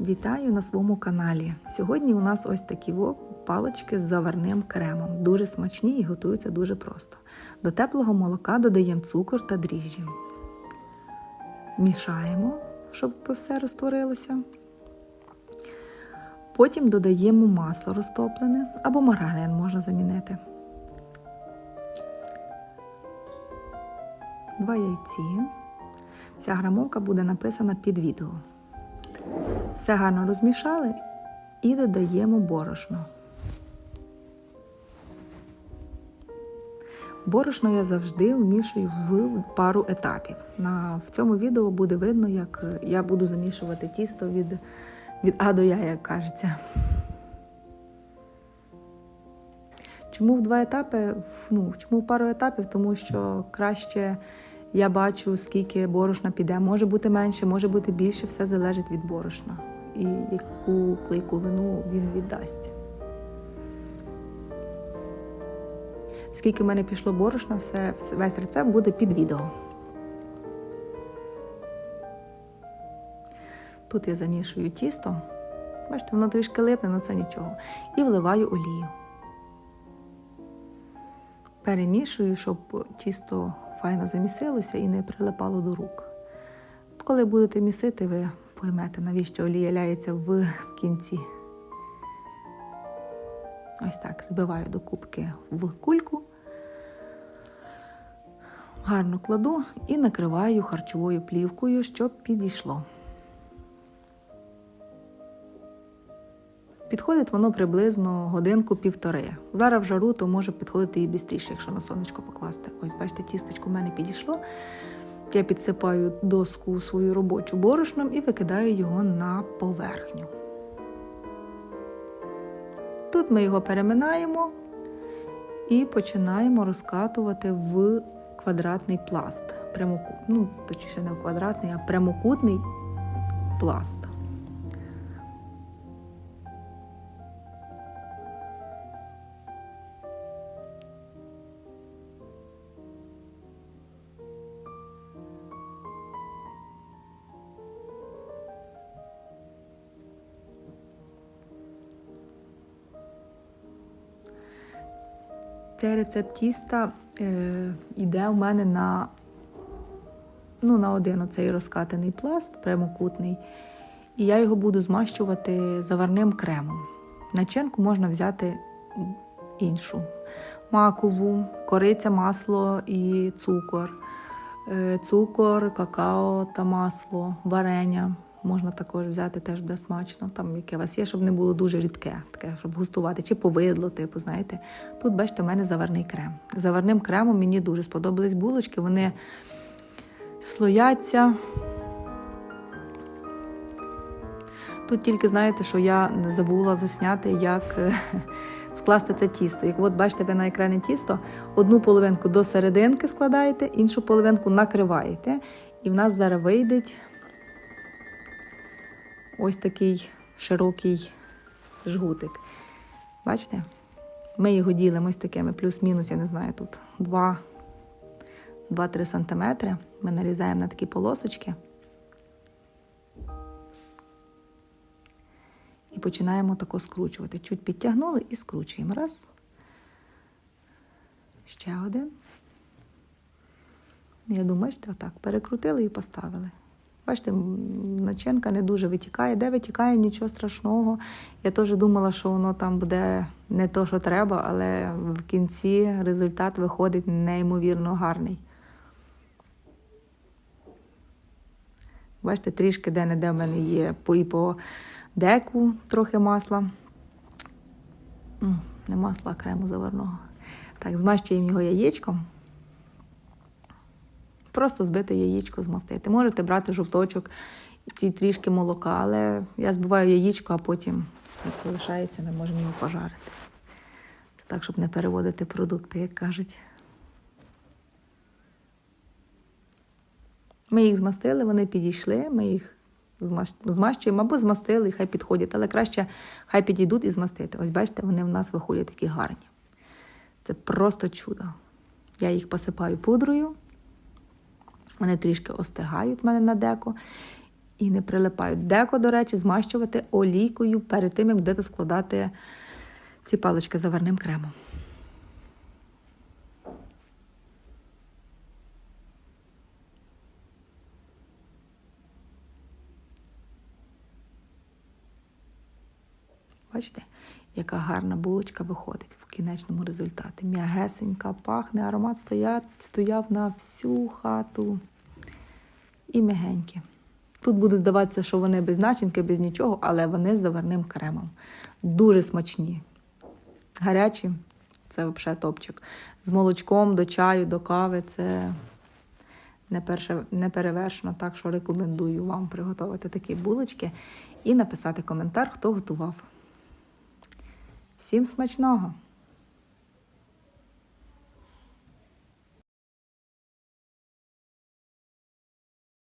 Вітаю на своєму каналі. Сьогодні у нас ось такі палочки з заварним кремом. Дуже смачні і готуються дуже просто. До теплого молока додаємо цукор та дріжджі. Мішаємо, щоб все розтворилося. Потім додаємо масло розтоплене або маргарин можна замінити. Два яйці. Ця грамовка буде написана під відео. Все гарно розмішали і додаємо борошно. Борошно я завжди вмішую в пару етапів. На, в цьому відео буде видно, як я буду замішувати тісто від, від А до Я, як кажеться. Чому в два етапи? Ну, чому в пару етапів? Тому що краще я бачу, скільки борошна піде. Може бути менше, може бути більше, все залежить від борошна. І яку клейковину він віддасть. Скільки в мене пішло борошна, все, весь рецепт буде під відео. Тут я замішую тісто. Бачите, воно трішки липне, але це нічого. І вливаю олію. Перемішую, щоб тісто файно замісилося і не прилипало до рук. Коли будете місити, ви поймете, навіщо олія ляється в кінці. Ось так збиваю до кубки в кульку, гарно кладу і накриваю харчовою плівкою, щоб підійшло. Підходить воно приблизно годинку-півтори. Зараз в жару, то може підходити і швидше, якщо на сонечко покласти. Ось, бачите, тісточко в мене підійшло. Я підсипаю доску свою робочу борошном і викидаю його на поверхню. Тут ми його переминаємо і починаємо розкатувати в квадратний пласт. Прямоку... Ну, точніше, не в квадратний, а прямокутний пласт. Цей рецепт тіста е, йде у мене на ну, на один оцей розкатаний пласт, прямокутний. І я його буду змащувати заварним кремом. Начинку можна взяти іншу: макову, кориця, масло і цукор, е, цукор, какао та масло, варення. Можна також взяти, теж буде смачно, там яке у вас є, щоб не було дуже рідке, таке, щоб густувати, чи повидло, типу, знаєте. Тут, бачите, в мене заварний крем. Заварним кремом мені дуже сподобались булочки, вони слояться. Тут тільки знаєте, що я не забула засняти, як скласти це тісто. Як от бачите, ви на екрані тісто, одну половинку до серединки складаєте, іншу половинку накриваєте. І в нас зараз вийде ось такий широкий жгутик. Бачите? Ми його ділимо ось такими плюс-мінус, я не знаю, тут 2-3 см. Ми нарізаємо на такі полосочки. І починаємо тако скручувати. Чуть підтягнули і скручуємо. Раз. Ще один. Я думаю, що так, перекрутили і поставили. Бачите, начинка не дуже витікає. Де витікає, нічого страшного. Я теж думала, що воно там буде не то, що треба, але в кінці результат виходить неймовірно гарний. Бачите, трішки де-не-де в мене є по і по деку трохи масла. Не масла, а крему заварного. Так, змащуємо його яєчком. Просто збити яєчко, змастити. Можете брати жовточок і трішки молока, але я збиваю яєчко, а потім як залишається, ми можемо його пожарити. Це так, щоб не переводити продукти, як кажуть. Ми їх змастили, вони підійшли, ми їх змащуємо або змастили, і хай підходять, але краще хай підійдуть і змастити. Ось бачите, вони в нас виходять такі гарні. Це просто чудо. Я їх посипаю пудрою. Вони трішки остигають в мене на деко. і не прилипають. Деко, до речі, змащувати олійкою перед тим, як будете складати ці палички заварним кремом. Бачите, яка гарна булочка виходить в кінечному результаті. М'ягесенька, пахне, аромат стояв, стояв на всю хату. І м'ягенькі. Тут буде здаватися, що вони без начинки, без нічого, але вони з заварним кремом. Дуже смачні. Гарячі це взагалі топчик. З молочком до чаю, до кави це не, перше, не перевершено, так що рекомендую вам приготувати такі булочки і написати коментар, хто готував. Всім смачного!